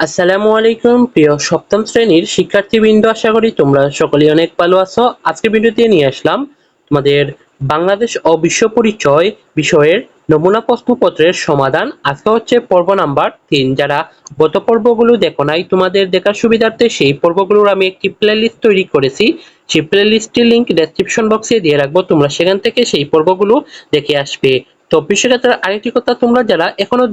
আসসালামু আলাইকুম, প্রিয় সপ্তম শ্রেণির শিক্ষার্থীবৃন্দ, আশা করি তোমরা সকলেই অনেক ভালো আছো। আজকে আজকের ভিডিওতে নিয়ে আসলাম তোমাদের বাংলাদেশ ও বিশ্ব পরিচয় বিষয়ের নমুনা প্রশ্নপত্রের সমাধান। আজকে হচ্ছে পর্ব নাম্বার তিন। যারা গত পর্বগুলো দেখো নাই, তোমাদের দেখার সুবিধার্থে সেই পর্বগুলোর আমি একটি প্লেলিস্ট তৈরি করেছি। সেই প্লেলিস্টের লিঙ্ক ডেসক্রিপশন বক্সে দিয়ে রাখব। তোমরা সেখান থেকে সেই পর্বগুলো দেখে আসবে। তো বিশ্বক্ষেত্রের আরেকটি কথা, তোমরা যারা এখনও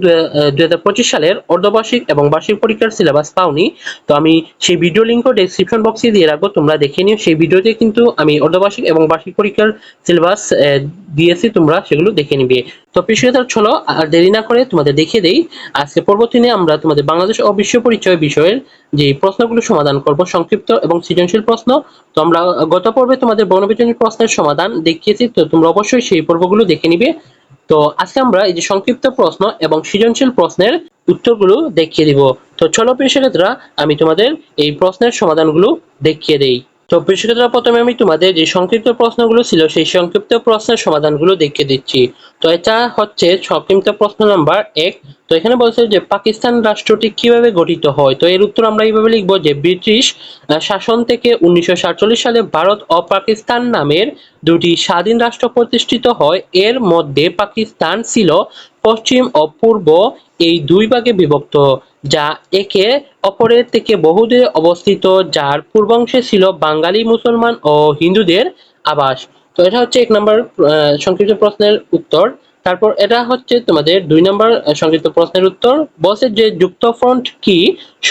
দুই হাজার পঁচিশ সালের অর্ধবার্ষিক এবং বার্ষিক পরীক্ষার সিলেবাস পাওনি, তো আমি সেই ভিডিও লিঙ্কও ডেসক্রিপশন বক্সে দিয়ে রাখব, তোমরা দেখে নিও। সেই ভিডিওতে কিন্তু আমি অর্ধবার্ষিক এবং বার্ষিক পরীক্ষার সিলেবাস দিয়েছি, তোমরা সেগুলো দেখে নিবে। তো বিশ্বক্ষেত্র চলো, আর দেরি না করে তোমাদের দেখিয়ে দেই, আজকে পরবর্তীনে আমরা তোমাদের বাংলাদেশ ও বিশ্ব পরিচয় বিষয়ের যে প্রশ্নগুলো সমাধান করব, সংক্ষিপ্ত এবং সৃজনশীল প্রশ্ন। তো আমরা গত পর্বে তোমাদের বর্ণবিজ্ঞানের প্রশ্নের সমাধান দেখিয়েছি, তো তোমরা অবশ্যই সেই পর্বগুলো দেখে নিবে। তো আজকে আমরা এই যে সংক্ষিপ্ত প্রশ্ন এবং সৃজনশীল প্রশ্নের উত্তরগুলো দেখিয়ে দিব। তো চলো প্রিয় আমি তোমাদের এই প্রশ্নের সমাধানগুলো দেখিয়ে দেই। তো প্রিয় প্রথমে আমি তোমাদের যে সংক্ষিপ্ত প্রশ্নগুলো ছিল, সেই সংক্ষিপ্ত প্রশ্নের সমাধানগুলো দেখিয়ে দিচ্ছি। তো এটা হচ্ছে সংক্ষিপ্ত প্রশ্ন নাম্বার এক। তো এখানে বলছে যে, পাকিস্তান রাষ্ট্রটি কীভাবে গঠিত হয়? তো এর উত্তর আমরা এইভাবে লিখব যে, ব্রিটিশ শাসন থেকে উনিশশো সাতচল্লিশ সালে ভারত ও পাকিস্তান নামের দুটি স্বাধীন রাষ্ট্র প্রতিষ্ঠিত হয়। এর মধ্যে পাকিস্তান ছিল পশ্চিম ও পূর্ব এই দুই ভাগে বিভক্ত। যা একে অপরের থেকে বহুদূরে অবস্থিত, যার পূর্বাংশে ছিল বাঙালি মুসলমান ও হিন্দুদের আবাস। তো এটা হচ্ছে এক নম্বর সংক্ষিপ্ত প্রশ্নের উত্তর। তারপর এটা হচ্ছে তোমাদের দুই নম্বর সংক্ষিপ্ত প্রশ্নের উত্তর। বলছে যে যুক্তফ্রন্ট কি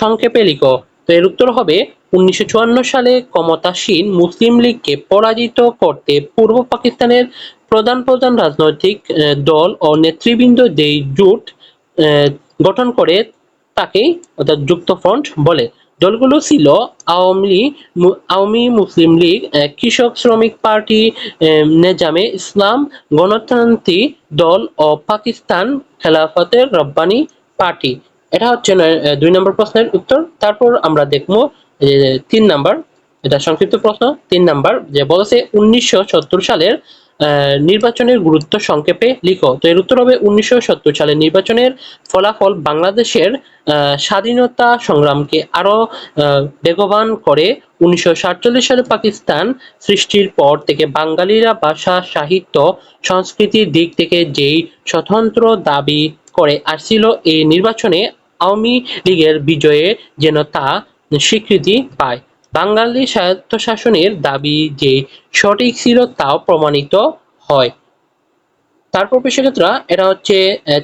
সংক্ষেপে লিখো। তো এর উত্তর হবে, উনিশশো সালে ক্ষমতাসীন মুসলিম লীগকে পরাজিত করতে পূর্ব পাকিস্তানের প্রধান প্রধান রাজনৈতিক দল ও নেতৃবৃন্দ যেই জোট গঠন করে তাকে অর্থাৎ যুক্তফ্রন্ট বলে। দলগুলো ছিল আওয়ামী লীগ আওয়ামী মুসলিম লীগ কৃষক শ্রমিক পার্টি নেজামে ইসলাম, গণতান্ত্রিক দল ও পাকিস্তান খেলাফতের রব্বানি পার্টি। এটা হচ্ছে দুই নম্বর প্রশ্নের উত্তর। তারপর আমরা দেখব তিন নাম্বার। এটা সংক্ষিপ্ত প্রশ্ন। তিন নাম্বার, যে বলেছে উনিশশো সালের নির্বাচনের গুরুত্ব সংক্ষেপে লিখো। তো এর উত্তর হবে উনিশশো সালের নির্বাচনের ফলাফল বাংলাদেশের স্বাধীনতা সংগ্রামকে আরও বেগবান করে। উনিশশো সাতচল্লিশ সালে পাকিস্তান সৃষ্টির পর থেকে বাঙালিরা ভাষা, সাহিত্য, সংস্কৃতির দিক থেকে যেই স্বতন্ত্র দাবি করে আসছিল, এই নির্বাচনে আওয়ামী লীগের বিজয়ে যেন তা স্বীকৃতি পায়। বাঙালি স্বায়ত্তশাসনের দাবি যে সঠিক ছিল তাও প্রমাণিত হয়। তারপর পেশাক্ষেত্রা এটা হচ্ছে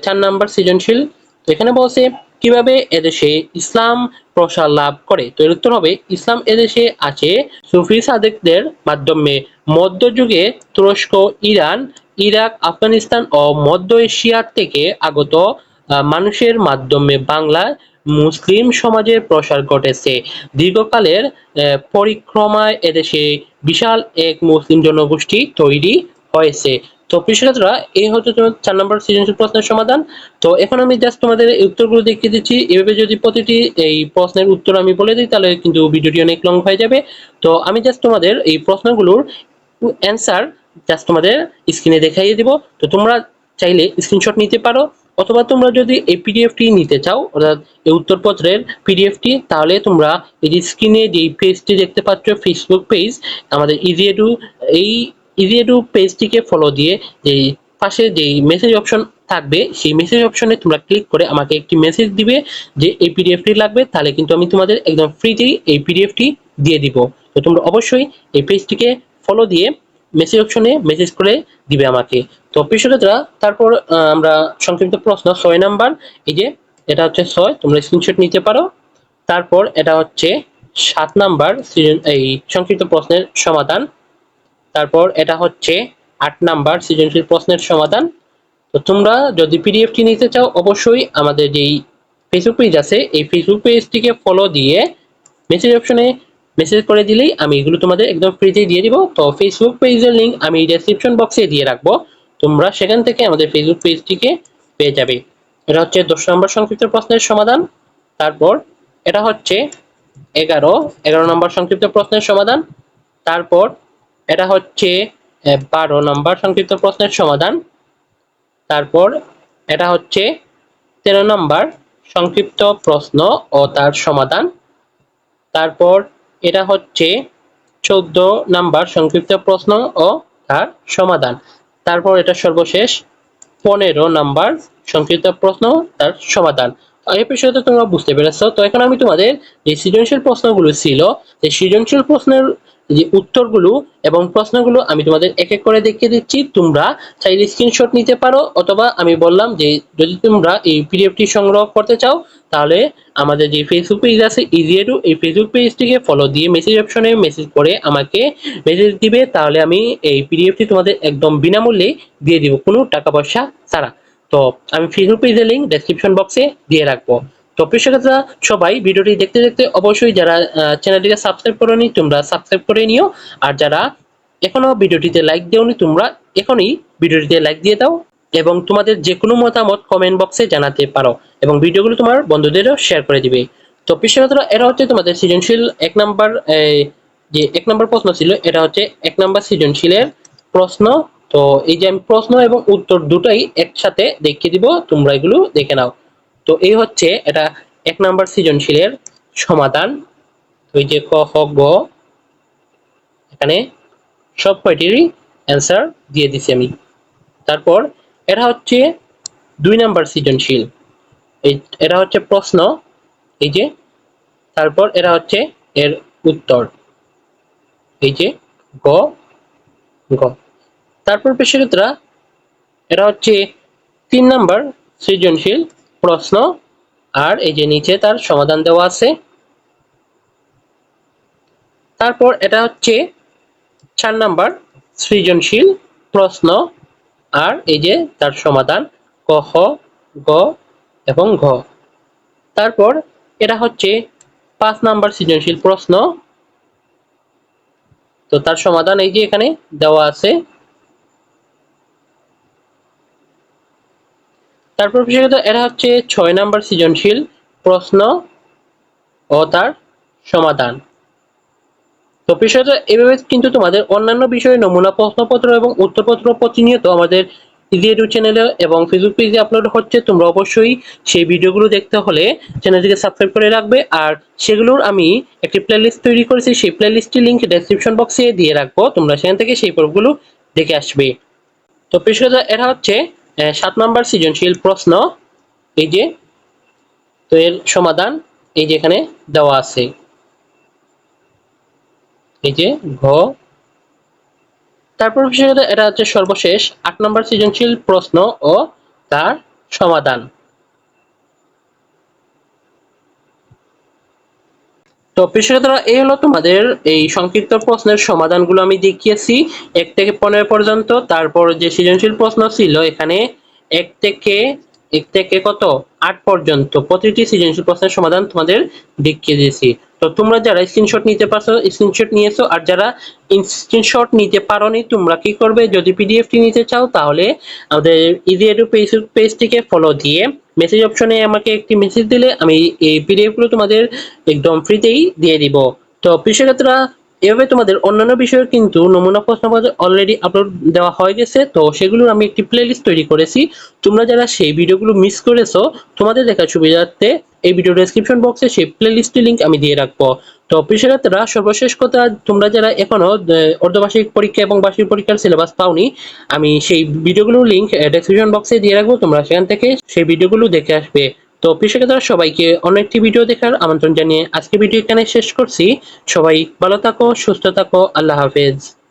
চার নাম্বার সৃজনশীল। তো এখানে বলছে, কীভাবে এদেশে ইসলাম প্রসার লাভ করে? তো এর উত্তর হবে, ইসলাম এদেশে আছে সুফি সাদেকদের মাধ্যমে। মধ্যযুগে তুরস্ক, ইরান, ইরাক, আফগানিস্তান ও মধ্য এশিয়ার থেকে আগত মানুষের মাধ্যমে বাংলায় মুসলিম সমাজের প্রসার ঘটেছে। দীর্ঘকালের পরিক্রমায় এদেশে বিশাল এক মুসলিম জনগোষ্ঠী তৈরি হয়েছে। তো প্রিয়রা এই হচ্ছে তোমার চার নম্বর সৃজনশীল প্রশ্নের সমাধান। তো এখন আমি জাস্ট তোমাদের উত্তরগুলো দেখিয়ে দিচ্ছি। এভাবে যদি প্রতিটি এই প্রশ্নের উত্তর আমি বলে দিই, তাহলে কিন্তু ভিডিওটি অনেক লং হয়ে যাবে। তো আমি জাস্ট তোমাদের এই প্রশ্নগুলোর অ্যান্সার জাস্ট তোমাদের স্ক্রিনে দেখাইয়ে দিব। তো তোমরা চাইলে স্ক্রিনশট নিতে পারো। অথবা তোমরা যদি এই পিডিএফটি নিতে চাও, অর্থাৎ এই উত্তরপত্রের পিডিএফটি তাহলে তোমরা এই যে স্ক্রিনে যে পেজটি দেখতে পাচ্ছ ফেসবুক পেজ আমাদের ইজিএডু এই ইজিএডু পেজটিকে ফলো দিয়ে যে পাশে যেই মেসেজ অপশন থাকবে, সেই মেসেজ অপশনে তোমরা ক্লিক করে আমাকে একটি মেসেজ দিবে যে এই পিডিএফটি লাগবে, তাহলে কিন্তু আমি তোমাদের একদম ফ্রিতেই এই পিডিএফটি দিয়ে দিব। তো তোমরা অবশ্যই এই পেজটিকে ফলো দিয়ে মেসেজ অপশনে মেসেজ করে দিবে আমাকে। তো প্রিয়রা তারপর আমরা সংক্ষিপ্ত প্রশ্ন, ছয় নাম্বার, এই যে, এটা হচ্ছে ছয়, তোমরা স্ক্রিনশট নিতে পারো। তারপর এটা হচ্ছে সাত নাম্বার এই সংক্ষিপ্ত প্রশ্নের সমাধান। তারপর এটা হচ্ছে আট নাম্বার, সৃজনশীল প্রশ্নের সমাধান। তো তোমরা যদি পিডিএফটি নিতে চাও, অবশ্যই আমাদের যেই ফেসবুক পেজ আছে, এই ফেসবুক পেজটিকে ফলো দিয়ে মেসেজ অপশনে মেসেজ করে দিলেই আমি এগুলো তোমাদের একদম ফ্রিতেই দিয়ে দিব। তো ফেসবুক পেজের লিঙ্ক আমি ডেসক্রিপশন বক্সে দিয়ে রাখব। তোমরা সেখান থেকে আমাদের ফেসবুক পেজটিকে পেয়ে যাবে। এটা হচ্ছে দশ নম্বর সংক্ষিপ্ত প্রশ্নের সমাধান। তারপর এটা হচ্ছে এগারো এগারো নম্বর সংক্ষিপ্ত প্রশ্নের সমাধান। তারপর এটা হচ্ছে বারো নম্বর সংক্ষিপ্ত প্রশ্নের সমাধান। তারপর এটা হচ্ছে তেরো নম্বর সংক্ষিপ্ত প্রশ্ন ও তার সমাধান। তারপর এটা হচ্ছে চোদ্দ নাম্বার সংক্ষিপ্ত প্রশ্ন ও তার সমাধান। তারপর এটা সর্বশেষ পনেরো নাম্বার সংক্ষিপ্ত প্রশ্ন, তার সমাধান। এই বিষয়টা তোমরা বুঝতে পেরেছ। তো এখন আমি তোমাদের যে সৃজনশীল প্রশ্নগুলো ছিল, সেই সৃজনশীল প্রশ্নের যে উত্তরগুলো এবং প্রশ্নগুলো আমি তোমাদের এক এক করে দেখিয়ে দিচ্ছি। তোমরা চাইলে স্ক্রিনশট নিতে পারো অথবা আমি বললাম যে যদি তোমরা এই পিডিএফটি সংগ্রহ করতে চাও, তাহলে আমাদের যে ফেসবুক পেজ আছে ইজিএডু এই ফেসবুক পেজটিকে ফলো দিয়ে মেসেজ অপশনে মেসেজ করে আমাকে মেসেজ দিবে, তাহলে আমি এই পিডিএফটি তোমাদের একদম বিনামূল্যে দিয়ে দিব, কোনো টাকা পয়সা ছাড়া। তো আমি ফেসবুক পেজের লিঙ্ক ডেসক্রিপশন বক্সে দিয়ে রাখব। তো প্রেক্ষকরা সবাই ভিডিওটি দেখতে দেখতে অবশ্যই যারা চ্যানেলটিকে সাবস্ক্রাইব করেনি, তোমরা সাবস্ক্রাইব করে নিও। আর যারা এখনও ভিডিওটিতে লাইক দেওনি, তোমরা এখনই ভিডিওটিতে লাইক দিয়ে দাও এবং তোমাদের যে কোনো মতামত কমেন্ট বক্সে জানাতে পারো এবং ভিডিওগুলো তোমার বন্ধুদেরও শেয়ার করে দিবে। তো প্রেক্ষকরা এটা হচ্ছে তোমাদের সৃজনশীল এক নাম্বার যে এক নম্বর প্রশ্ন ছিল, এটা হচ্ছে এক নম্বর সৃজনশীলের প্রশ্ন। তো এই যে আমি প্রশ্ন এবং উত্তর দুটাই একসাথে দেখিয়ে দিব, তোমরা এগুলো দেখে নাও। তো এই হচ্ছে এটা এক নাম্বার সৃজনশীলের সমাধান। ওই যে ক, খ, গ, এখানে সব কয়টিরই অ্যান্সার দিয়ে দিছি আমি। তারপর এটা হচ্ছে দুই নাম্বার সৃজনশীল। এই এটা হচ্ছে প্রশ্ন, এই যে তারপর এটা হচ্ছে এর উত্তর। এই যে গ গ। তারপর পেশাগতরা, এটা হচ্ছে তিন নাম্বার সৃজনশীল প্রশ্ন। আর এই যে নিচে তার সমাধান দেওয়া আছে। তারপর এটা হচ্ছে চার নাম্বার সৃজনশীল প্রশ্ন। আর এই যে তার সমাধান ক খ গ এবং ঘ। তারপর এটা হচ্ছে পাঁচ নাম্বার সৃজনশীল প্রশ্ন। তো তার সমাধান এই যে এখানে দেওয়া আছে। তারপর বিশেষত এরা হচ্ছে ছয় নাম্বার সৃজনশীল প্রশ্ন ও তার সমাধান। তো বিশেষত এভাবে কিন্তু তোমাদের অন্যান্য বিষয়ে নমুনা প্রশ্নপত্র এবং উত্তরপত্র প্রতিনিয়ত আমাদের ইউটিউব চ্যানেলে এবং ফেসবুক পেজে আপলোড হচ্ছে। তোমরা অবশ্যই সেই ভিডিওগুলো দেখতে হলে চ্যানেলটিকে সাবস্ক্রাইব করে রাখবে আর সেগুলোর আমি একটি প্লেলিস্ট তৈরি করেছি। সেই প্লেলিস্টের লিঙ্ক ডেসক্রিপশন বক্সে দিয়ে রাখব। তোমরা সেখান থেকে সেই পর্বগুলো দেখে আসবে। তো পেশকাজা এরা হচ্ছে সাত নম্বর সৃজনশীল প্রশ্ন, এই যে, তো এর সমাধান এই যে এখানে দেওয়া আছে। এই যে, ঘ। তারপর বিশেষত এটা হচ্ছে সর্বশেষ। আট নম্বর সৃজনশীল প্রশ্ন ও তার সমাধান। তো পেশাদারা এই হলো তোমাদের এই সংক্ষিপ্ত প্রশ্নের সমাধানগুলো আমি দেখিয়েছি। এক থেকে পনেরো পর্যন্ত। তারপর যে সৃজনশীল প্রশ্ন ছিল, এখানে এক থেকে এক থেকে কত? আট পর্যন্ত। প্রতিটি সৃজনশীল প্রশ্নের সমাধান তোমাদের দেখিয়ে দিয়েছি। তো তোমরা যারা স্ক্রিনশট নিতে পারছ স্ক্রিনশট নিয়েছো, আর যারা স্ক্রিনশট নিতে পারোনি, তোমরা কি করবে? যদি পিডিএফটি নিতে চাও, তাহলে আমাদের ইজি এডু ফেসবুক পেজটিকে ফলো দিয়ে মেসেজ অপশনে আমাকে একটি মেসেজ দিলে আমি এই পিডিএফগুলো তোমাদের একদম ফ্রিতেই দিয়ে দিব। তো কৃষকরা এভাবে তোমাদের অন্যান্য বিষয়ে কিন্তু নমুনা প্রশ্নপত্র অলরেডি আপলোড দেওয়া হয়ে গেছে, তো সেগুলোর আমি একটি প্লেলিস্ট তৈরি করেছি। তোমরা যারা সেই ভিডিওগুলো মিস করেছ, তোমাদের দেখার সুবিধার্থে এই ভিডিও ডেসক্রিপশন বক্সে সেই প্লেলিস্টের লিঙ্ক আমি দিয়ে রাখব। তো পেশারাতরা সর্বশেষ কথা, তোমরা যারা এখনও অর্ধবার্ষিক পরীক্ষা এবং বার্ষিক পরীক্ষার সিলেবাস পাওনি, আমি সেই ভিডিওগুলোর লিংক ডেসক্রিপশন বক্সে দিয়ে রাখব। তোমরা সেখান থেকে সেই ভিডিওগুলো দেখে আসবে। তো পেশাদার সবাইকে অন্য একটি ভিডিও দেখার আমন্ত্রণ জানিয়ে আজকে ভিডিও এখানে শেষ করছি। সবাই ভালো থাকো, সুস্থ থাকো, আল্লাহ হাফেজ।